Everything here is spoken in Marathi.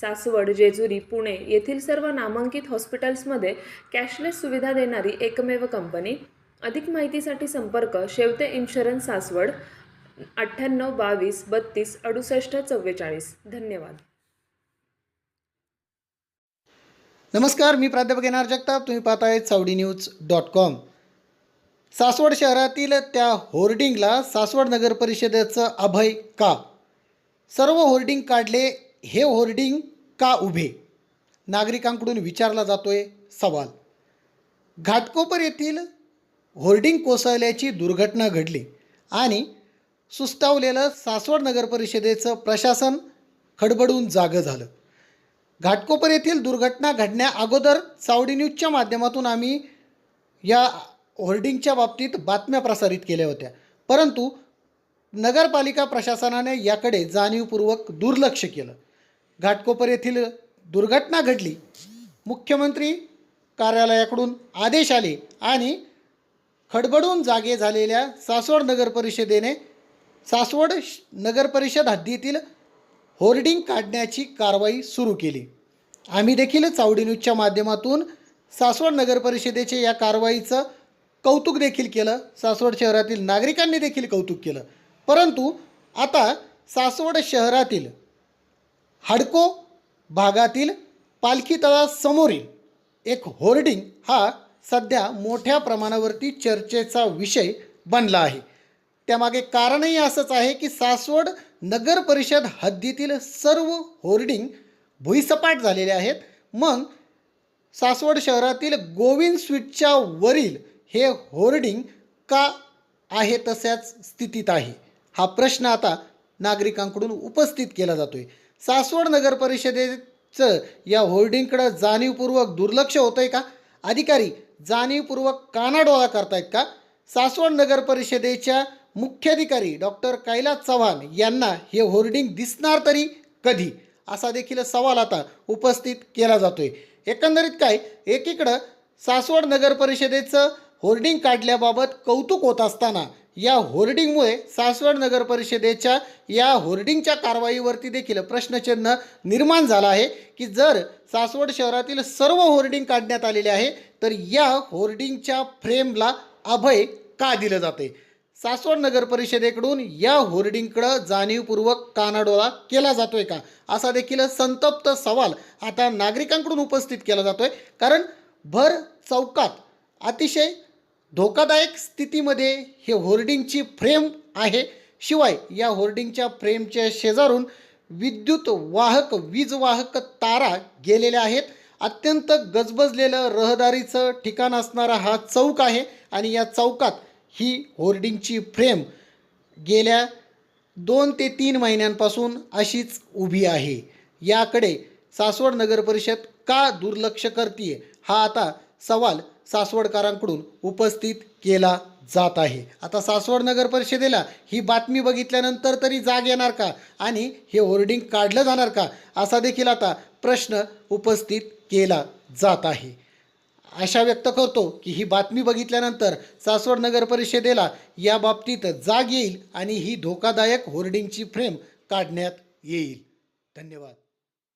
सासवड जेजुरी पुणे येथील सर्व नामांकित हॉस्पिटल्समध्ये कॅशलेस सुविधा देणारी एकमेव कंपनी. अधिक माहितीसाठी संपर्क शेवते इन्शुरन्स सासवड अठ्ठ्याण्णव बावीस बत्तीस अडुसष्ट चव्वेचाळीस. धन्यवाद. नमस्कार मी प्राध्यापक येणार जगताप. तुम्ही पाहताय Chavadi news dot com. Saswad शहरातील त्या होर्डिंगला सासवड नगर परिषदेचं अभय का? सर्व होर्डिंग काढले हे होर्डिंग का उभे? नागरिकांकडून विचारला जातोय सवाल. घाटकोपर येथील होर्डिंग कोसळल्याची दुर्घटना घडली आणि सुस्तावलेलं सासवड नगर परिषदेचं प्रशासन खडबडून जागं झालं. घाटकोपर येथील दुर्घटना घडण्या अगोदर चावडी न्यूजच्या माध्यमातून आम्ही या होर्डिंगच्या बाबतीत बातम्या प्रसारित केल्या होत्या. परंतु नगरपालिका प्रशासनाने याकडे जाणीवपूर्वक दुर्लक्ष केलं. घाटकोपर येथील दुर्घटना घडली. मुख्यमंत्री कार्यालयाकडून आदेश आले आणि खडबडून जागे झालेल्या सासवड नगर परिषदेने सासवड श- नगर परिषद हद्दीतील होर्डिंग काढण्याची कारवाई सुरू केली. आम्ही देखील चावडी न्यूजच्या माध्यमातून सासवड नगर परिषदेचे या कारवाईचं कौतुक देखील केलं. सासवड शहरातील नागरिकांनी देखील कौतुक केलं. परंतु आता सासवड शहरातील हडको भागातील पालखी तळासमोरील एक होर्डिंग हा सध्या मोठ्या प्रमाणावरती चर्चेचा विषय बनला आहे. त्यामागे कारणही असंच आहे की सासवड नगर परिषद हद्दीतील सर्व होर्डिंग भुईसपाट झालेले आहेत. मग सासवड शहरातील गोविंद स्वीटच्या वरील हे होर्डिंग का आहे तशाच स्थितीत आहे? हा प्रश्न आता नागरिकांकडून उपस्थित केला जातोय. सासवड नगर परिषदेचं या होर्डिंगकडं जाणीवपूर्वक दुर्लक्ष होतं आहे का? अधिकारी जाणीवपूर्वक कानाडोळा करतायत का? सासवड नगर परिषदेच्या मुख्याधिकारी डॉक्टर कैलास चव्हाण यांना हे होर्डिंग दिसणार तरी कधी? असा देखील सवाल आता उपस्थित केला जातोय. एकंदरीत काय? एकीकडं सासवड नगर परिषदेचं होर्डिंग काढल्याबाबत कौतुक होत असताना या होर्डिंगमुळे सासवड नगर परिषदेच्या या होर्डिंगच्या कारवाईवरती देखील प्रश्नचिन्ह निर्माण झाला आहे की जर सासवड शहरातील सर्व होर्डिंग काढण्यात आलेले आहे तर या होर्डिंगच्या फ्रेमला अभय का दिलं जाते? सासवड नगर परिषदेकडून या होर्डिंगकडं जाणीवपूर्वक कानाडोळा केला जातोय का? असा देखील संतप्त सवाल आता नागरिकांकडून उपस्थित केला जातोय कारण भर चौकात अतिशय धोकादायक स्थितीमध्ये हे होर्डिंगची फ्रेम आहे. शिवाय या होर्डिंगच्या फ्रेमच्या शेजारून विद्युत वाहक वीज वाहक तारा गेलेल्या आहेत. अत्यंत गजबजलेलं रहदारीचं ठिकाण असणारा हा चौक आहे आणि या चौकात ही होर्डिंगची फ्रेम गेल्या दोन ते तीन महिन्यांपासून अशीच उभी आहे. याकडे सासवड नगर परिषद का दुर्लक्ष करते हा आता सवाल सासवडकरांकडून उपस्थित केला जात आहे. आता सासवड नगर परिषदेला ही बातमी बघितल्यानंतर तरी जाग येणार का? आणि हे होर्डिंग काढलं जाणार का? असा देखील आता प्रश्न उपस्थित केला जात आहे. आशा व्यक्त करतो की ही बातमी बघितल्यानंतर सासवड नगर परिषदेला या बाबतीत जाग येईल आणि ही धोकादायक होर्डिंगची फ्रेम काढण्यात येईल. धन्यवाद.